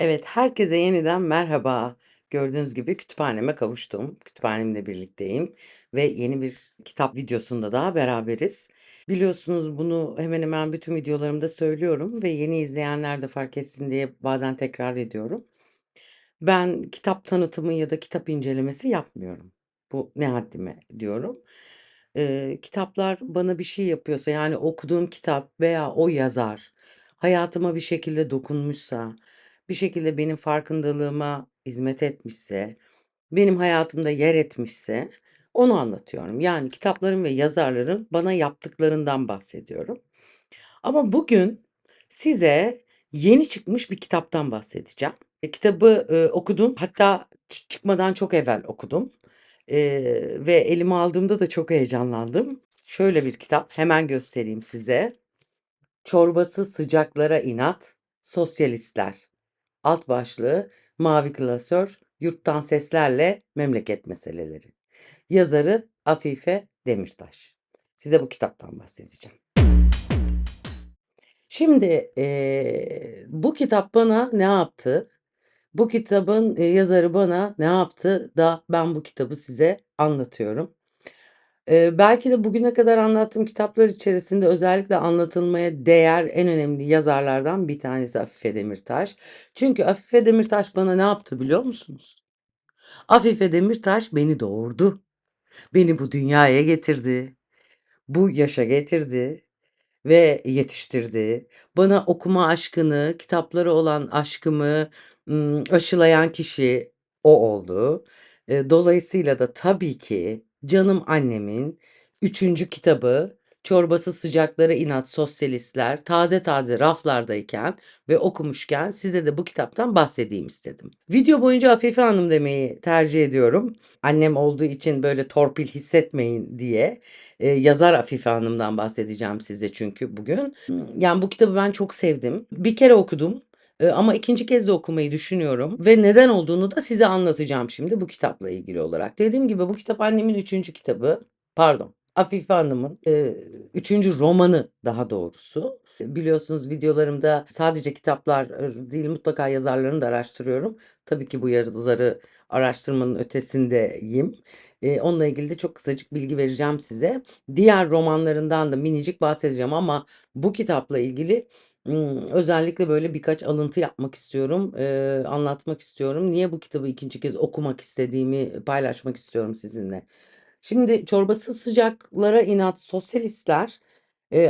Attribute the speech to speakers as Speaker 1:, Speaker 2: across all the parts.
Speaker 1: Evet, herkese yeniden merhaba. Gördüğünüz gibi kütüphaneme kavuştum. Kütüphanemle birlikteyim ve yeni bir kitap videosunda daha beraberiz. Biliyorsunuz bunu hemen hemen bütün videolarımda söylüyorum ve yeni izleyenler de fark etsin diye bazen tekrar ediyorum. Ben kitap tanıtımı ya da kitap incelemesi yapmıyorum. Bu ne haddime diyorum. Eee, kitaplar bana bir şey yapıyorsa, yani okuduğum kitap veya o yazar hayatıma bir şekilde dokunmuşsa, bir şekilde benim farkındalığıma hizmet etmişse, benim hayatımda yer etmişse onu anlatıyorum. Yani kitapların ve yazarların bana yaptıklarından bahsediyorum. Ama bugün size yeni çıkmış bir kitaptan bahsedeceğim. E, kitabı, eee, okudum. Hatta çı çıkmadan çok evvel okudum, eee, ve elime aldığımda da çok heyecanlandım. Şöyle bir kitap, hemen göstereyim size. "Çorbası sıcaklara inat, sosyalistler." Alt başlığı mavi klasör, yurttan seslerle memleket meseleleri. Yazarı Afife Demirtaş. Size bu kitaptan bahsedeceğim. Şimdi, eee, bu kitap bana ne yaptı? Bu kitabın, yazarı bana ne yaptı da ben bu kitabı size anlatıyorum. Eee, belki de bugüne kadar anlattığım kitaplar içerisinde özellikle anlatılmaya değer en önemli yazarlardan bir tanesi Afife Demirtaş. Çünkü Afife Demirtaş bana ne yaptı biliyor musunuz? Afife Demirtaş beni doğurdu. Beni bu dünyaya getirdi. Bu yaşa getirdi ve yetiştirdi. Bana okuma aşkını, kitaplara olan aşkımı, ımm, aşılayan kişi o oldu. Dolayısıyla da tabii ki canım annemin 3'üncü kitabı "Çorbası sıcaklara inat, sosyalistler" taze taze raflardayken ve okumuşken size de bu kitaptan bahsedeyim istedim. Video boyunca Afife Hanım demeyi tercih ediyorum. Annem olduğu için böyle torpil hissetmeyin diye. Eee, yazar Afife Hanım'dan bahsedeceğim size çünkü bugün. Imm, yani bu kitabı ben çok sevdim. Bir kere okudum, ama 2'nci kez de okumayı düşünüyorum ve neden olduğunu da size anlatacağım şimdi bu kitapla ilgili olarak. Dediğim gibi bu kitap annemin 3'üncü kitabı. Pardon, Afife Hanım'ın, eee, 3'üncü romanı daha doğrusu. Biliyorsunuz videolarımda sadece kitaplar, ııı, değil mutlaka yazarlarını da araştırıyorum. Tabii ki bu yazarı araştırmanın ötesindeyim. Eee, onunla ilgili de çok kısacık bilgi vereceğim size. Diğer romanlarından da minicik bahsedeceğim ama bu kitapla ilgili, özellikle böyle birkaç alıntı yapmak istiyorum, anlatmak istiyorum. Niye bu kitabı 2'nci kez okumak istediğimi paylaşmak istiyorum sizinle. Şimdi "Çorbası sıcaklara inat, sosyalistler"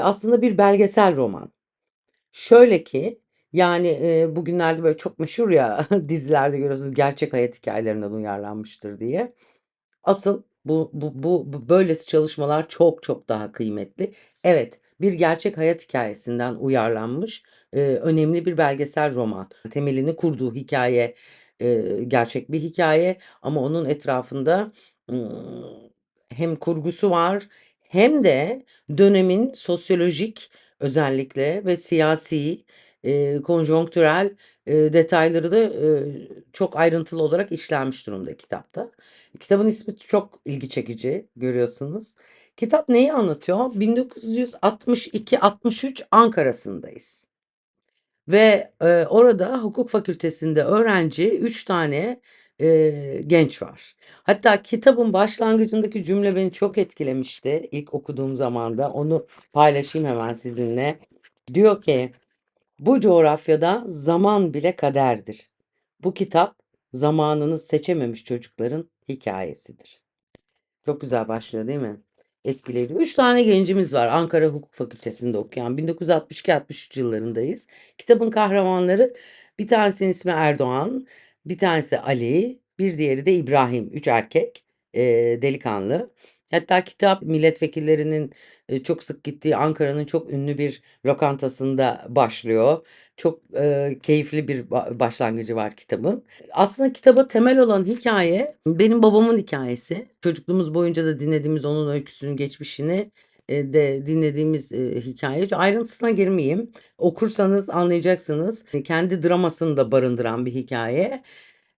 Speaker 1: aslında bir belgesel roman. Şöyle ki, yani, bugünlerde böyle çok meşhur ya dizilerde görüyorsunuz gerçek hayat hikâyelerinden uyarlanmıştır diye. Asıl bu bu bu bu böylesi çalışmalar çok çok daha kıymetli. Evet, bir gerçek hayat hikâyesinden uyarlanmış, eee, önemli bir belgesel roman. Temelini kurduğu hikâye, eee, gerçek bir hikâye ama onun etrafında, ımm, hem kurgusu var hem de dönemin sosyolojik özellikle ve siyasi, eee, konjonktürel, eee, detayları da, eee, çok ayrıntılı olarak işlenmiş durumda kitapta. Kitabın ismi çok ilgi çekici, görüyorsunuz. Kitap neyi anlatıyor? 1962-63 Ankara'sındayız. Ve, eee, orada hukuk fakültesinde öğrenci 3 tane, eee, genç var. Hatta kitabın başlangıcındaki cümle beni çok etkilemişti ilk okuduğum zamanda. Onu paylaşayım hemen sizinle. Diyor ki, "Bu coğrafyada zaman bile kaderdir. Bu kitap zamanını seçememiş çocukların hikâyesidir." Çok güzel başlıyor değil mi? Etkileyici. 3 tane gencimiz var Ankara Hukuk Fakültesi'nde okuyan. 1962-63 yıllarındayız. Kitabın kahramanları bir tanesinin ismi Erdoğan, bir tanesi Ali, bir diğeri de İbrahim. 3 erkek, eee, delikanlı. Hatta kitap milletvekillerinin, çok sık gittiği Ankara'nın çok ünlü bir lokantasında başlıyor. Çok, eee, keyifli bir ba başlangıcı var kitabın. Aslında kitaba temel olan hikâye benim babamın hikâyesi. Çocukluğumuz boyunca da dinlediğimiz onun öyküsünü, geçmişini, de dinlediğimiz, eee, hikâye. Hiç ayrıntısına girmeyeyim. Okursanız anlayacaksınız. Kendi dramasını da barındıran bir hikâye.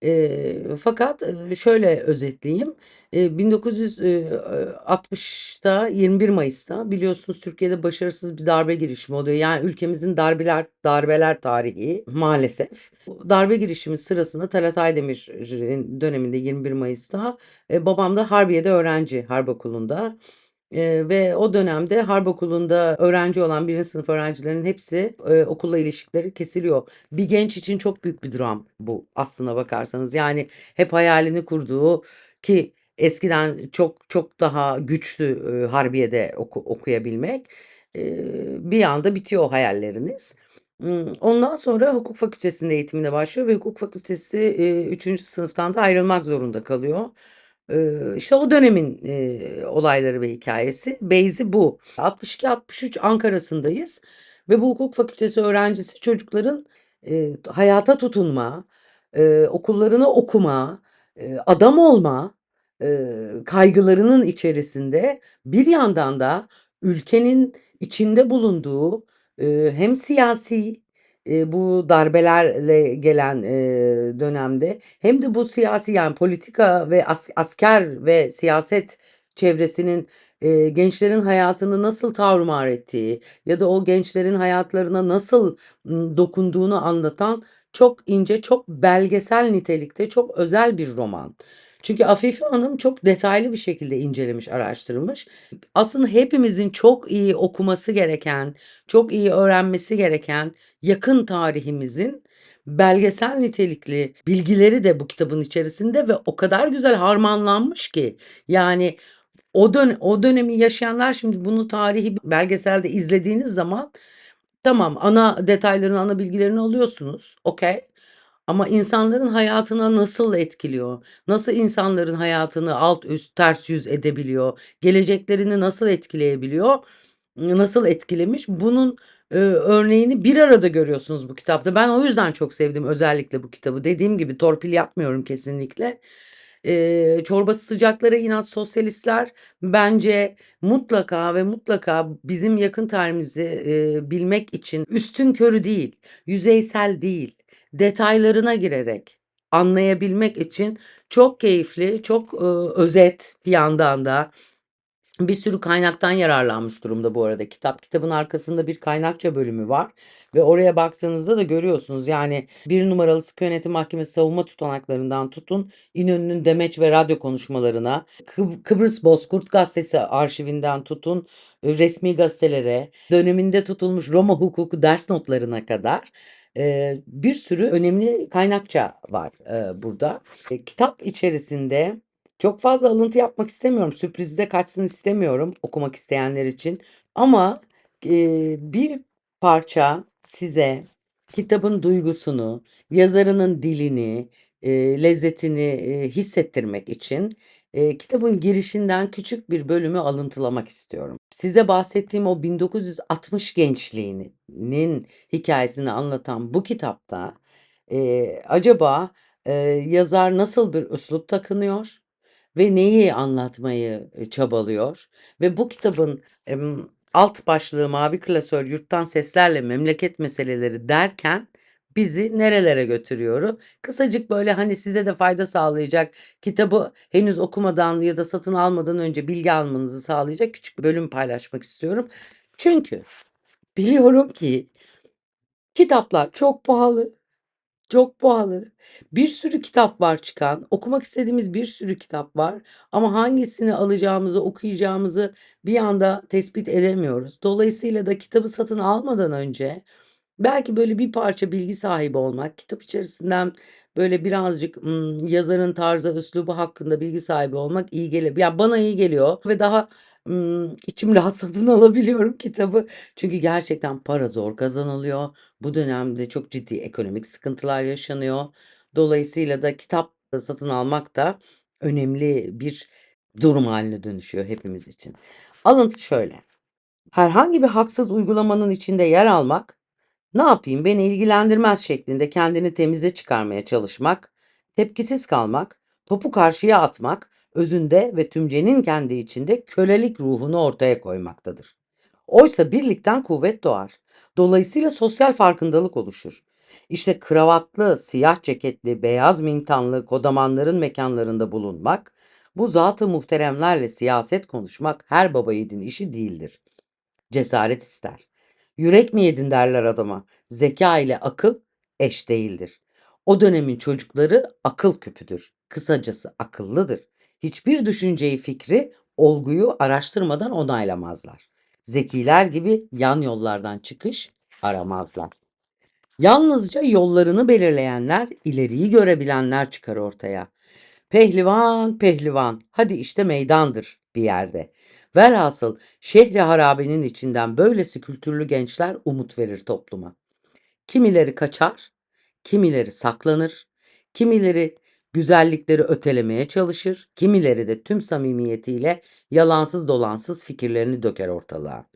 Speaker 1: Eee, fakat, şöyle özetleyeyim. Eee, 1960'ta 21 Mayıs'ta biliyorsunuz Türkiye'de başarısız bir darbe girişimi oluyor. Yani ülkemizin darbeler darbeler tarihi maalesef. Darbe girişimi sırasında Talat Aydemir'in döneminde 21 Mayıs'ta, eee, babam da Harbiye'de öğrenci, Harpokulu'nda. Eee, ve o dönemde Harpokulu'nda öğrenci olan 1. sınıf öğrencilerinin hepsi, eee, okulla ilişkileri kesiliyor. Bir genç için çok büyük bir dram bu aslına bakarsanız. Yani hep hayalini kurduğu ki eskiden çok çok daha güçtü, eee, Harbiye'de oku okuyabilmek. Eee, bir anda bitiyor hayalleriniz. Ondan sonra hukuk fakültesinde eğitimine başlıyor ve hukuk fakültesi, eee, 3. sınıftan da ayrılmak zorunda kalıyor. Eee, işte o dönemin, olayları ve hikâyesi, base'i bu. 62-63 Ankara'sındayız ve bu hukuk fakültesi öğrencisi çocukların, hayata tutunma, okullarını okuma, adam olma, eee, kaygılarının içerisinde bir yandan da ülkenin içinde bulunduğu, hem siyasi, eee, bu darbelerle gelen, eee, dönemde hem de bu siyasi yani politika ve as asker ve siyaset çevresinin, eee, gençlerin hayatını nasıl tarumar ettiği ya da o gençlerin hayatlarına nasıl, ımm, dokunduğunu anlatan çok ince, çok belgesel nitelikte, çok özel bir roman. Çünkü Afife Hanım çok detaylı bir şekilde incelemiş, araştırmış. Aslında hepimizin çok iyi okuması gereken, çok iyi öğrenmesi gereken yakın tarihimizin belgesel nitelikli bilgileri de bu kitabın içerisinde ve o kadar güzel harmanlanmış ki. Yani o dön o dönemi yaşayanlar şimdi bunu tarihi belgeselde izlediğiniz zaman tamam, ana detaylarını, ana bilgilerini alıyorsunuz, okay. Ama insanların hayatına nasıl etkiliyor, nasıl insanların hayatını alt üst, ters yüz edebiliyor, geleceklerini nasıl etkileyebiliyor, nasıl etkilemiş, bunun, eee, örneğini bir arada görüyorsunuz bu kitapta. Ben o yüzden çok sevdim özellikle bu kitabı. Dediğim gibi torpil yapmıyorum kesinlikle. Eee, çorbası sıcaklara inen sosyalistler bence mutlaka ve mutlaka bizim yakın tarihimizi, eee, bilmek için üstünkörü değil, yüzeysel değil, detaylarına girerek anlayabilmek için çok keyifli, çok, ııı, özet bir yandan da bir sürü kaynaktan yararlanmış durumda bu arada kitap. Kitabın arkasında bir kaynakça bölümü var ve oraya baktığınızda da görüyorsunuz. Yani 1 numaralı Sıkı Yönetim Mahkemesi savunma tutanaklarından tutun, İnönü'nün demeç ve radyo konuşmalarına, Kıb Kıbrıs Bozkurt Gazetesi arşivinden tutun, eee, resmî gazetelere, döneminde tutulmuş Roma hukuku ders notlarına kadar, bir sürü önemli kaynakça var, burada. Eee, kitap içerisinde çok fazla alıntı yapmak istemiyorum, sürpriz de kaçsın istemiyorum okumak isteyenler için ama, bir parça size kitabın duygusunu, yazarının dilini, eee, lezzetini, eee, hissettirmek için, eee, kitabın girişinden küçük bir bölümü alıntılamak istiyorum. Size bahsettiğim o 1960 gençliğinin hikâyesini anlatan bu kitapta, eee, acaba, eee, yazar nasıl bir üslup takınıyor ve neyi anlatmayı, eee, çabalıyor ve bu kitabın, emm, alt başlığı mavi klasör "Yurttan Seslerle Memleket Meseleleri" derken bizi nerelere götürüyoru kısacık böyle, hani, size de fayda sağlayacak, kitabı henüz okumadan ya da satın almadan önce bilgi almanızı sağlayacak küçük bir bölüm paylaşmak istiyorum. Çünkü biliyorum ki kitaplar çok pahalı, çok pahalı. Bir sürü kitap var çıkan, okumak istediğimiz bir sürü kitap var ama hangisini alacağımızı, okuyacağımızı bir anda tespit edemiyoruz. Dolayısıyla da kitabı satın almadan önce belki böyle bir parça bilgi sahibi olmak, kitap içerisinden böyle birazcık, ımm, yazarın tarzı, üslubu hakkında bilgi sahibi olmak iyi gele ya, bana iyi geliyor ve daha, ımm, içim rahat satın alabiliyorum kitabı. Çünkü gerçekten para zor kazanılıyor. Bu dönemde çok ciddi ekonomik sıkıntılar yaşanıyor. Dolayısıyla da kitap satın almak da önemli bir durum hâline dönüşüyor hepimiz için. Alıntı şöyle: Herhangi bir haksız uygulamanın içinde yer almak, "Ne yapayım, beni ilgilendirmez." şeklinde kendini temize çıkarmaya çalışmak, tepkisiz kalmak, topu karşıya atmak, özünde ve tümcenin kendi içinde kölelik ruhunu ortaya koymaktadır. Oysa birlikten kuvvet doğar. Dolayısıyla sosyal farkındalık oluşur. İşte kravatlı, siyah ceketli, beyaz mintanlı kodamanların mekanlarında bulunmak, bu zat-ı muhteremlerle siyaset konuşmak her baba yiğidin işi değildir. Cesaret ister. Yürek mi yedin derler adama. Zeka ile akıl eş değildir. O dönemin çocukları akıl küpüdür. Kısacası akıllıdır. Hiçbir düşünceyi, fikri, olguyu araştırmadan onaylamazlar. Zekiler gibi yan yollardan çıkış aramazlar. Yalnızca yollarını belirleyenler, ileriyi görebilenler çıkar ortaya. Pehlivan, pehlivan, hadi işte meydandır bir yerde. Velhasıl şehri harabenin içinden böylesi kültürlü gençler umut verir topluma. Kimileri kaçar, kimileri saklanır, kimileri güzellikleri ötelemeye çalışır, kimileri de tüm samimiyetiyle yalansız dolansız fikirlerini döker ortalığa.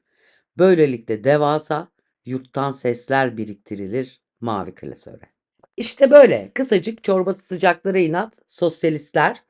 Speaker 1: Böylelikle devasa yurttan sesler biriktirilir mavi klasöre. İşte böyle kısacık çorbası sıcaklara inat sosyalistler.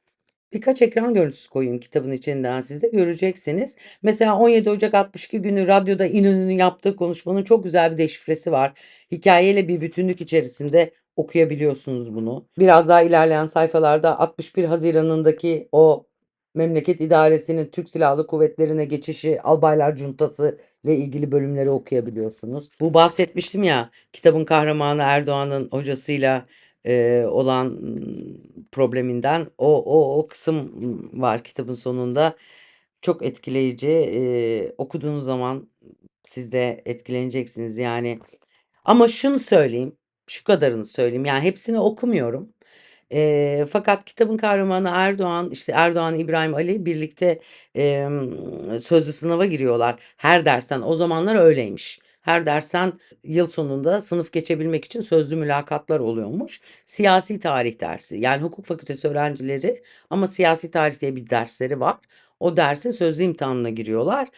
Speaker 1: Birkaç ekran görüntüsü koyayım kitabın içinden size göreceksiniz. Mesela 17 Ocak 62 günü radyoda İnönü'nün yaptığı konuşmanın çok güzel bir deşifresi var. Hikayeyle bir bütünlük içerisinde okuyabiliyorsunuz bunu. Biraz daha ilerleyen sayfalarda 61 Haziran'ındaki o memleket idaresinin Türk Silahlı Kuvvetleri'ne geçişi, Albaylar Cuntası ile ilgili bölümleri okuyabiliyorsunuz. Bu bahsetmiştim ya kitabın kahramanı Erdoğan'ın hocasıyla e, olan probleminden o, o, o kısım var kitabın sonunda. Çok etkileyici. E, okuduğunuz zaman siz de etkileneceksiniz yani. Ama şunu söyleyeyim, şu kadarını söyleyeyim. Yani hepsini okumuyorum. Eee, fakat kitabın kahramanı Erdoğan, işte Erdoğan, İbrahim Ali birlikte emm, sözlü sınava giriyorlar her dersten. O zamanlar öyleymiş. Her dersten yıl sonunda sınıf geçebilmek için sözlü mülakatlar oluyormuş. Siyasi tarih dersi. Yani hukuk fakültesi öğrencileri ama siyasi tarih diye bir dersleri var. O dersin sözlü imtihanına giriyorlar.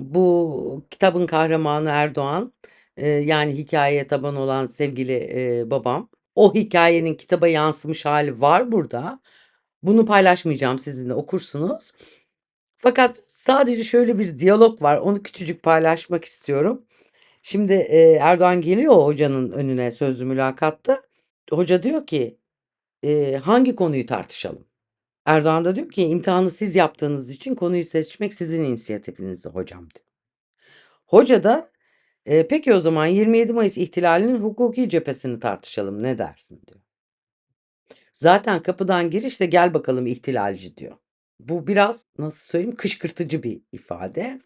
Speaker 1: Bu kitabın kahramanı Erdoğan, yani hikâyeye taban olan sevgili, babam. O hikâyenin kitaba yansımış hâli var burada. Bunu paylaşmayacağım sizinle okursunuz. Fakat sadece şöyle bir diyalog var. Onu küçücük paylaşmak istiyorum. Şimdi, eee, Erdoğan geliyor hocanın önüne sözlü mülakatta. Hoca diyor ki, eee, "Hangi konuyu tartışalım?" Erdoğan da diyor ki, "İmtihanı siz yaptığınız için konuyu seçmek sizin inisiyatifinizde hocam." diyor. Hoca da, eee, "Peki o zaman 27 Mayıs ihtilalinin hukuki cephesini tartışalım, ne dersin?" diyor. Zaten kapıdan girişte "Gel bakalım ihtilalci." diyor. Bu biraz, nasıl söyleyeyim, kışkırtıcı bir ifade.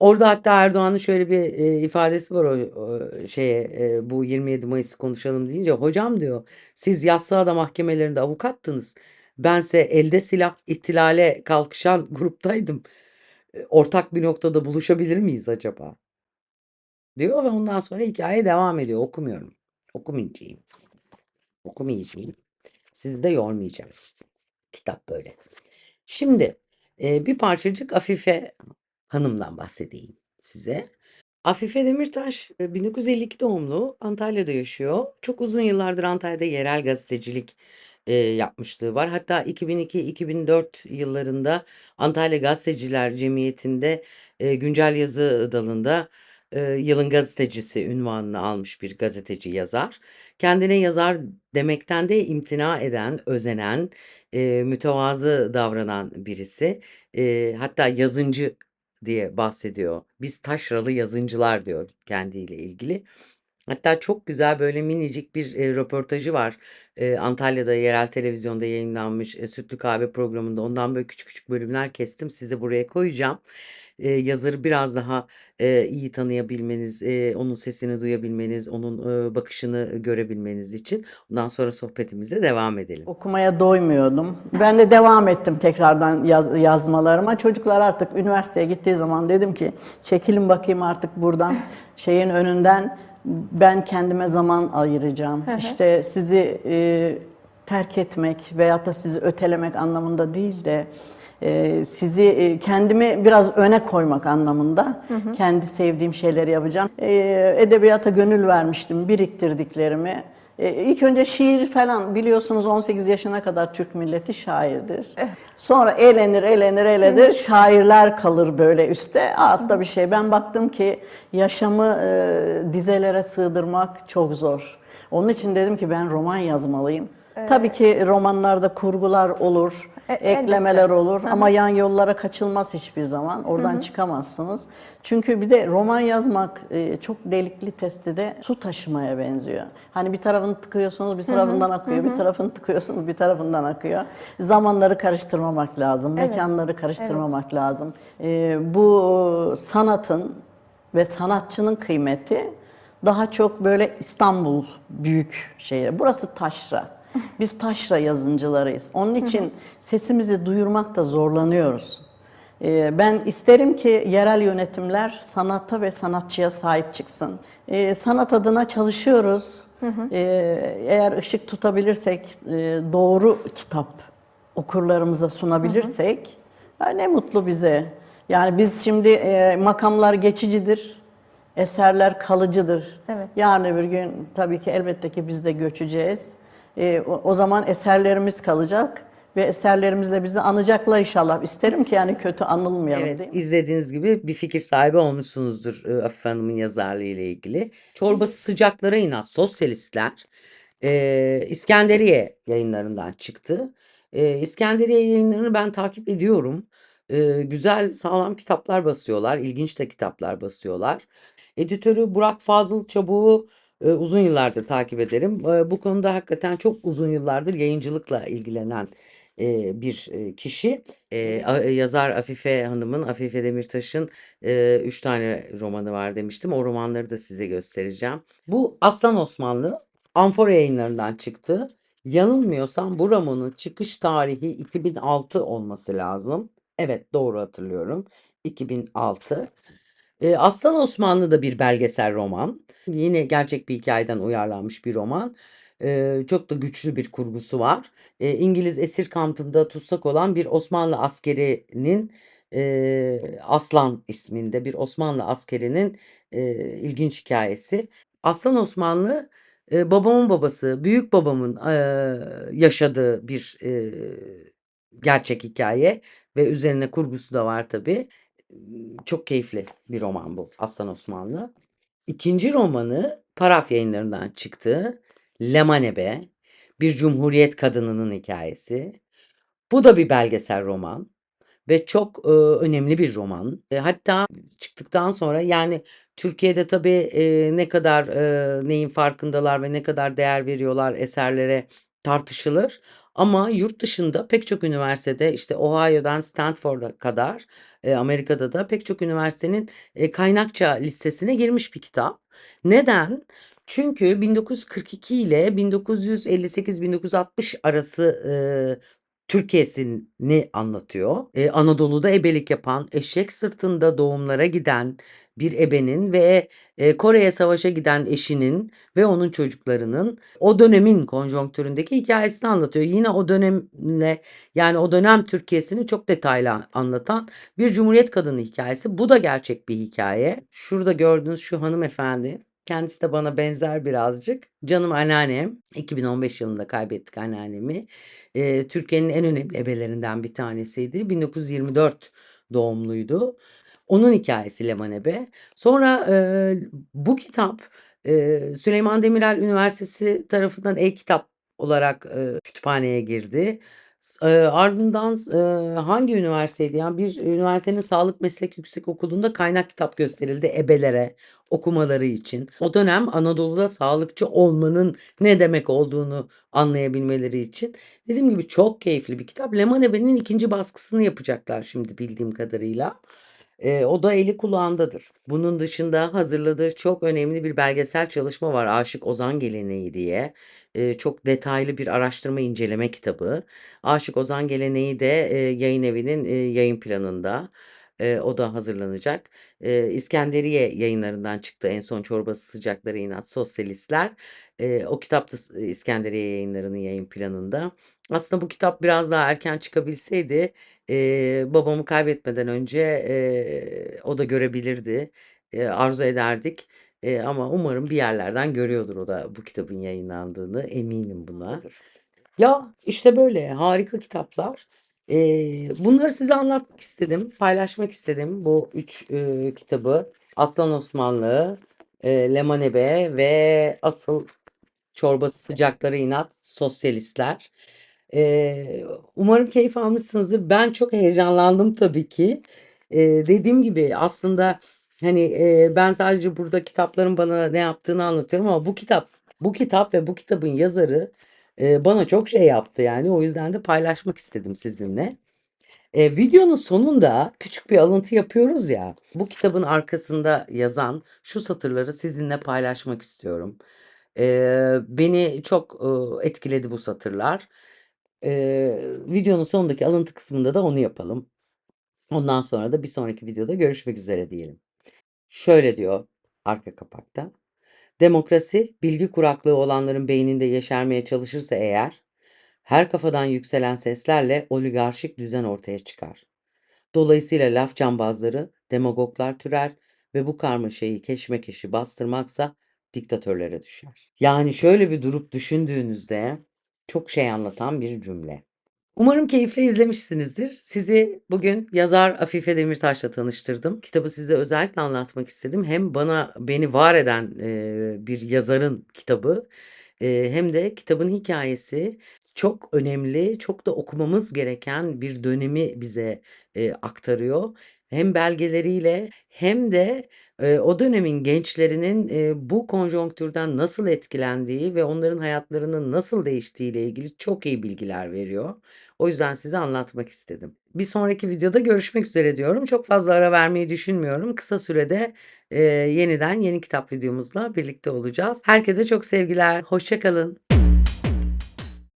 Speaker 1: Orada hatta Erdoğan'ın şöyle bir, eee, ifadesi var o o şeye, eee, bu 27 Mayıs'ı konuşalım deyince. "Hocam" diyor, "siz Yassıada mahkemelerinde avukattınız. Bense elde silah, ihtilale kalkışan gruptaydım. Ortak bir noktada buluşabilir miyiz acaba?" diyor ve ondan sonra hikâye devam ediyor. Okumuyorum. Okumayacağım. Okumayacağım. Sizi de yormayacağım. Kitap böyle. Şimdi, eee, bir parçacık Afife Hanım'dan bahsedeyim size. Afife Demirtaş, eee, 1952 doğumlu, Antalya'da yaşıyor. Çok uzun yıllardır Antalya'da yerel gazetecilik, eee, yapmışlığı var. Hatta 2002-2004 yıllarında Antalya Gazeteciler Cemiyeti'nde, eee, güncel yazı dalında, eee, yılın gazetecisi unvanını almış bir gazeteci, yazar. Kendine yazar demekten de imtina eden, özenen, eee, mütevazı davranan birisi. Eee, hatta yazıncı diye bahsediyor. "Biz taşralı yazıncılar." diyor kendiyle ilgili. Hatta çok güzel böyle minicik bir, eee, röportajı var. Eee, Antalya'da yerel televizyonda yayınlanmış, eee, Sütlü Kahve programında. Ondan böyle küçük küçük bölümler kestim. Size buraya koyacağım. Eee, yazarı biraz daha, eee, iyi tanıyabilmeniz, eee, onun sesini duyabilmeniz, onun, ııı, bakışını görebilmeniz için. Ondan sonra sohbetimize devam edelim.
Speaker 2: Okumaya doymuyordum. Ben de devam ettim tekrardan yaz- yazmalarıma. Çocuklar artık üniversiteye gittiği zaman dedim ki çekilin bakayım artık buradan şeyin önünden ben kendime zaman ayıracağım. İşte sizi e, terk etmek veyahut da sizi ötelemek anlamında değil de e, sizi e, kendimi biraz öne koymak anlamında kendi sevdiğim şeyleri yapacağım. E, edebiyata gönül vermiştim, biriktirdiklerimi E, ilk önce şiir falan biliyorsunuz 18 yaşına kadar Türk milleti şairdir. Sonra eğlenir, eğlenir, eğlenir. Şairler kalır böyle üstte. Altta bir şey. Ben baktım ki yaşamı e, dizelere sığdırmak çok zor. Onun için dedim ki ben roman yazmalıyım. Tabii ki romanlarda kurgular olur,
Speaker 3: E-
Speaker 2: eklemeler
Speaker 3: elbette.
Speaker 2: olur ama yan yollara kaçılmaz hiçbir zaman. Oradan çıkamazsınız. Çünkü bir de roman yazmak e, çok delikli testi de su taşımaya benziyor. Hani bir tarafını tıkıyorsunuz, bir tarafından akıyor, bir tarafını tıkıyorsunuz, bir tarafından akıyor. Zamanları karıştırmamak lazım,
Speaker 3: Evet,
Speaker 2: mekanları karıştırmamak lazım. E, bu sanatın ve sanatçının kıymeti daha çok böyle İstanbul büyük şehir. Burası taşra. Biz taşra yazıncılarıyız. Onun için sesimizi duyurmakta zorlanıyoruz. Ee, Ben isterim ki yerel yönetimler sanata ve sanatçıya sahip çıksın. Ee, Sanat adına çalışıyoruz. Ee, Eğer ışık tutabilirsek, e, doğru kitap okurlarımıza sunabilirsek ha, ne mutlu bize. Yani biz şimdi e, makamlar geçicidir, eserler kalıcıdır.
Speaker 3: Evet.
Speaker 2: Yarın öbür gün tabii ki elbette ki biz de göçeceğiz. E, o, o zaman eserlerimiz kalacak ve eserlerimizle bizi anacaklar inşallah. İsterim ki yani kötü anılmayalım
Speaker 1: Evet,
Speaker 2: değil mi?
Speaker 1: izlediğiniz gibi bir fikir sahibi olmuşsunuzdur e, Afife Hanım'ın yazarlığı ile ilgili. Çorbası sıcaklara inat sosyalistler e, İskenderiye yayınlarından çıktı. E, İskenderiye yayınlarını ben takip ediyorum. E, güzel sağlam kitaplar basıyorlar, ilginç de kitaplar basıyorlar. Editörü Burak Fazıl Çabuk'u e, uzun yıllardır takip ederim. E, bu konuda hakikaten çok uzun yıllardır yayıncılıkla ilgilenen e, bir e, kişi. E, a- yazar Afife Hanım'ın, Afife Demirtaş'ın e, üç tane romanı var demiştim. O romanları da size göstereceğim. Bu Aslan Osmanlı Amfora yayınlarından çıktı. Yanılmıyorsam bu romanın çıkış tarihi 2006 olması lazım. Evet doğru hatırlıyorum. 2006. E, Aslan Osmanlı da bir belgesel roman. Yine gerçek bir hikayeden uyarlanmış bir roman. E, çok da güçlü bir kurgusu var. E, İngiliz esir kampında tutsak olan bir Osmanlı askerinin e, Aslan isminde bir Osmanlı askerinin e, ilginç hikayesi. Aslan Osmanlı e, babamın babası, büyük babamın e, yaşadığı bir e, gerçek hikaye ve üzerine kurgusu da var tabii. Çok keyifli bir roman bu Aslan Osmanlı. İkinci romanı Paraf Yayınları'ndan çıktı. Lemanebe, bir cumhuriyet kadınının hikayesi. Bu da bir belgesel roman ve çok e, önemli bir roman. E, hatta çıktıktan sonra yani Türkiye'de tabii e, ne kadar e, neyin farkındalar ve ne kadar değer veriyorlar eserlere tartışılır. Ama yurt dışında pek çok üniversitede işte Ohio'dan Stanford'a kadar e, Amerika'da da pek çok üniversitenin e, kaynakça listesine girmiş bir kitap. Neden? Çünkü 1942 ile 1958-1960 arası e, Türkiye'sini anlatıyor. Eee, Anadolu'da ebelik yapan, eşek sırtında doğumlara giden bir ebenin ve eee, Kore'ye savaşa giden eşinin ve onun çocuklarının o dönemin konjonktüründeki hikâyesini anlatıyor. Yine o dönemle yani o dönem Türkiye'sini çok detaylı anlatan bir cumhuriyet kadını hikâyesi. Bu da gerçek bir hikâye. Şurada gördüğünüz şu hanımefendi, kendisi de bana benzer birazcık. Canım anneannem. 2015 yılında kaybettik anneannemi. Eee, Türkiye'nin en önemli ebelerinden bir tanesiydi. 1924 doğumluydu. Onun hikâyesi Leman Ebe. Sonra, eee, bu kitap, eee, Süleyman Demirel Üniversitesi tarafından e-kitap olarak, eee, kütüphaneye girdi. Eee, ardından eee, hangi üniversiteydi ya? Bir üniversitenin sağlık meslek yüksekokulu'nda kaynak kitap gösterildi ebelere okumaları için. O dönem Anadolu'da sağlıkçı olmanın ne demek olduğunu anlayabilmeleri için. Dediğim gibi çok keyifli bir kitap. Leman Ebe'nin 2. baskısını yapacaklar şimdi bildiğim kadarıyla. Eee, o da eli kulağındadır. Bunun dışında hazırladığı çok önemli bir belgesel çalışma var. Aşık Ozan Geleneği diye. Eee, çok detaylı bir araştırma inceleme kitabı. Aşık Ozan Geleneği de, eee, Yayınevi'nin, eee, yayın planında. Eee, o da hazırlanacak. Eee, İskenderiye Yayınları'ndan çıktı en son Çorbası Sıcaklara İnat Sosyalistler. Eee, o kitap da İskenderiye Yayınları'nın yayın planında. Aslında bu kitap biraz daha erken çıkabilseydi, eee, babamı kaybetmeden önce, eee, o da görebilirdi. Eee, arzu ederdik. Eee, ama umarım bir yerlerden görüyordur o da bu kitabın yayınlandığını, eminim buna. Ya, işte böyle harika kitaplar. Eee, bunları size anlatmak istedim, paylaşmak istedim bu 3, eee, kitabı. Aslan Osmanlı, eee, Lemonebe ve asıl çorbası sıcaklara inat Sosyalistler. Eee, umarım keyif almışsınızdır. Ben çok heyecanlandım tabii ki. Eee, dediğim gibi aslında, hani, eee, ben sadece burada kitapların bana ne yaptığını anlatıyorum ama bu kitap bu kitap ve bu kitabın yazarı, eee, bana çok şey yaptı yani. O yüzden de paylaşmak istedim sizinle. Eee, videonun sonunda küçük bir alıntı yapıyoruz ya, bu kitabın arkasında yazan şu satırları sizinle paylaşmak istiyorum. Eee, beni çok, ııı, etkiledi bu satırlar. Eee, videonun sonundaki alıntı kısmında da onu yapalım. Ondan sonra da bir sonraki videoda görüşmek üzere diyelim. Şöyle diyor arka kapakta: "Demokrasi, bilgi kuraklığı olanların beyninde yeşermeye çalışırsa eğer, her kafadan yükselen seslerle oligarşik düzen ortaya çıkar. Dolayısıyla laf cambazları, demagoglar türer ve bu karmaşayı, keşmekeşi bastırmaksa diktatörlere düşer." Yani şöyle bir durup düşündüğünüzde çok şey anlatan bir cümle. Umarım keyifle izlemişsinizdir. Sizi bugün yazar Afife Demirtaş'la tanıştırdım. Kitabı size özellikle anlatmak istedim. Hem bana beni var eden, eee, bir yazarın kitabı, eee, hem de kitabın hikâyesi çok önemli, çok da okumamız gereken bir dönemi bize, eee, aktarıyor. Hem belgeleriyle hem de, eee, o dönemin gençlerinin, eee, bu konjonktürden nasıl etkilendiği ve onların hayatlarının nasıl değiştiğiyle ilgili çok iyi bilgiler veriyor. O yüzden size anlatmak istedim. Bir sonraki videoda görüşmek üzere diyorum. Çok fazla ara vermeyi düşünmüyorum. Kısa sürede, eee, yeniden yeni kitap videomuzla birlikte olacağız. Herkese çok sevgiler, hoşça kalın.